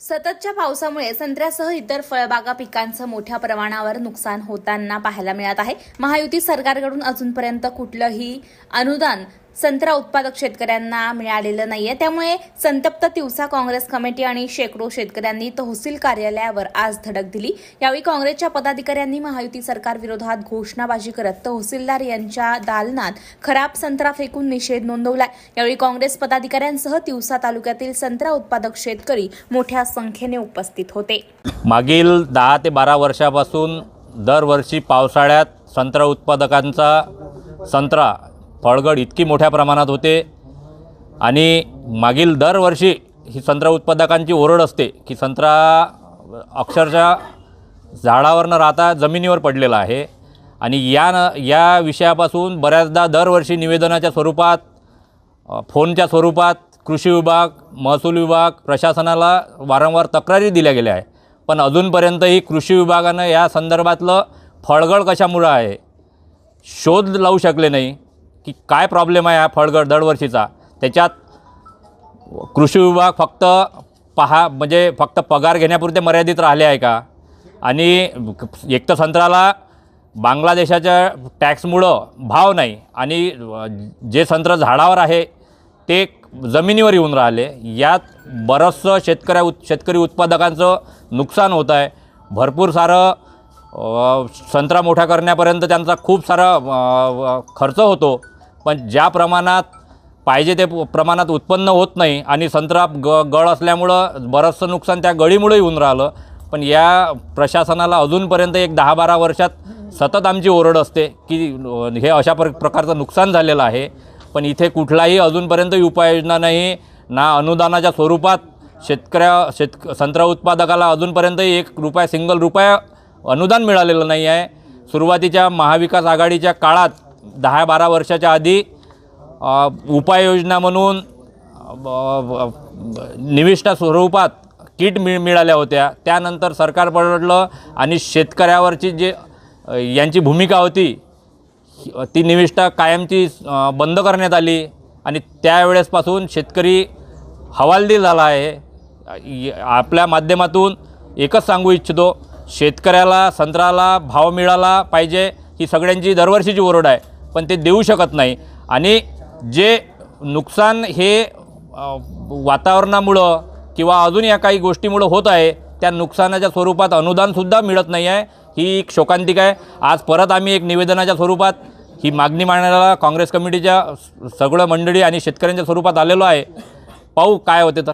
सततच्या पावसामुळे संत्र्यासह इतर फळबागा पिकांचं मोठ्या प्रमाणावर नुकसान होताना पाहायला मिळत आहे. महायुती सरकारकडून अजूनपर्यंत कुठलंही अनुदान संत्रा उत्पादक शेतकऱ्यांना मिळालेलं नाहीये. त्यामुळे संतप्त तिवसा काँग्रेस कमिटी आणि शेकडो शेतकऱ्यांनी तहसील कार्यालयावर आज धडक दिली. यावेळी काँग्रेसच्या पदाधिकाऱ्यांनी महायुती सरकार विरोधात घोषणाबाजी करत तहसीलदार यांच्या दालनात खराब संत्रा फेकून निषेध नोंदवला यावेळी काँग्रेस पदाधिकाऱ्यांसह तिवसा तालुक्यातील संत्रा उत्पादक शेतकरी मोठ्या संख्येने उपस्थित होते. मागील दहा ते बारा वर्षापासून दरवर्षी पावसाळ्यात संत्रा उत्पादकांचा संत्रा फळगड इतकी मोठ्या प्रमाणात होते आणि मागील दरवर्षी ही संत्रा उत्पादकांची ओरड असते की संत्रा अक्षरशः झाडावर न राहता जमिनीवर पडलेला आहे. आणि या न या विषयापासून बऱ्याचदा दरवर्षी निवेदनाच्या स्वरूपात फोनच्या स्वरूपात कृषी विभाग महसूल विभाग प्रशासनाला वारंवार तक्रारी दिल्या गेल्या आहे. पण अजूनपर्यंतही कृषी विभागानं या संदर्भातलं फळगड कशामुळं आहे शोध लावू शकले नाही. की काय प्रॉब्लेम आहे हा फळगड दरवर्षीचा? त्याच्यात कृषी विभाग फक्त पहा म्हणजे फक्त पगार घेण्यापुरते मर्यादित राहिले आहे का? आणि एक तर संत्र्याला बांगलादेशाच्या टॅक्समुळं भाव नाही आणि जे संत्र झाडावर आहे ते जमिनीवर येऊन राहिले. यात बरंचसं शेतकऱ्या उत शेतकरी उत्पादकांचं नुकसान होत आहे. भरपूर सारं संत्रा मोठा करण्यापर्यंत त्यांचा खूप सारा खर्च होतो. पण ज्या प्रमाणात पाहिजे ते प्रमाणात उत्पन्न होत नाही आणि संत्रा ग गळ असल्यामुळं बरंचसं नुकसान त्या गळीमुळे येऊन राहिलं. पण या प्रशासनाला अजूनपर्यंत एक दहा बारा वर्षात सतत आमची ओरड असते की हे अशा प्र प्रकारचं नुकसान झालेलं आहे. पण इथे कुठलाही अजूनपर्यंत उपाययोजना नाही ना अनुदानाच्या स्वरूपात शेतकऱ्या शेतक संत्रा उत्पादकाला अजूनपर्यंत एक रुपया सिंगल रुपया अनुदान मिळालेलं नाही आहे. सुरुवातीच्या महाविकास आघाडीच्या काळात दहा बारा वर्षाच्या आधी उपाययोजना म्हणून निविष्ठा स्वरूपात किट मिळ मिळाल्या होत्या. त्यानंतर सरकार पडलं आणि शेतकऱ्यावरची जे यांची भूमिका होती ती निविष्ठा कायमची बंद करण्यात आली आणि त्यावेळेसपासून शेतकरी हवालदिल झाला आहे. आपल्या माध्यमातून एकच सांगू इच्छितो शेतकऱ्याला संत्र्याला भाव मिळाला पाहिजे ही सगळ्यांची दरवर्षीची ओरड आहे पण ते देऊ शकत नाही. आणि जे नुकसान हे वातावरणामुळं किंवा अजून या काही गोष्टीमुळं होत आहे त्या नुकसानाच्या स्वरूपात अनुदानसुद्धा मिळत नाही आहे. ही एक शोकांतिक आहे. आज परत आम्ही एक निवेदनाच्या स्वरूपात ही मागणी मांडण्याला काँग्रेस कमिटीच्या सगळं मंडळी आणि शेतकऱ्यांच्या स्वरूपात आलेलो आहे. पाहू काय होते तर.